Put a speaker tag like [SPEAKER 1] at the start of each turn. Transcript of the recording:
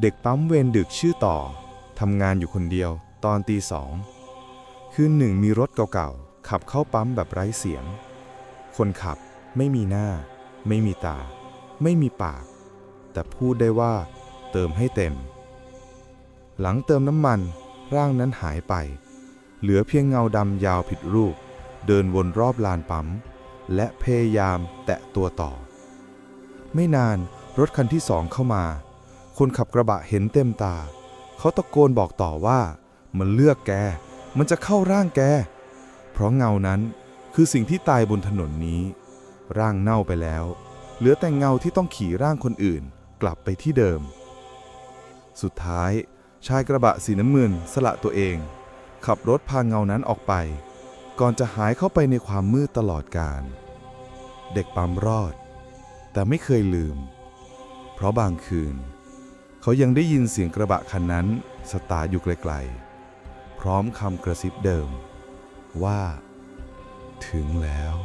[SPEAKER 1] เด็กปั๊มเวรดึกชื่อต่อทำงานอยู่คนเดียวตอนตีสองคืนหนึ่งมีรถเก่าๆ ขับเข้าปั๊มแบบไร้เสียง คนขับไม่มีหน้า ไม่มีตา ไม่มีปาก แต่พูดได้ว่า เติมให้เต็ม หลังเติมน้ำมัน ร่างนั้นหายไป เหลือเพียงเงาดำยาวผิดรูป เดินวนรอบลานปั๊ม และพยายามแตะตัวต่อ ไม่นานรถคันที่สองเข้ามา คนขับกระบะเห็นเต็มตา เขาตะโกนบอกต่อว่า มันเลือกแก มันจะเข้าร่างแก เพราะเงานั้นคือสิ่งที่ตายบนถนนนี้ ร่างเน่าไปแล้ว เหลือแต่เงาที่ต้องขี่ร่างคนอื่นกลับไปที่เดิม สุดท้าย ชายกระบะสีน้ำเงินสละตัวเอง ขับรถพาเงานั้นออกไป ก่อนจะหายเข้าไปในความมืดตลอดกาลเด็กปั๊มรอด แต่ไม่เคยลืม เพราะบางคืน เขายังได้ยินเสียงกระบะคันนั้นสตาร์อยู่ไกลๆ พร้อมคำกระซิบเดิม ว่า ถึงแล้ว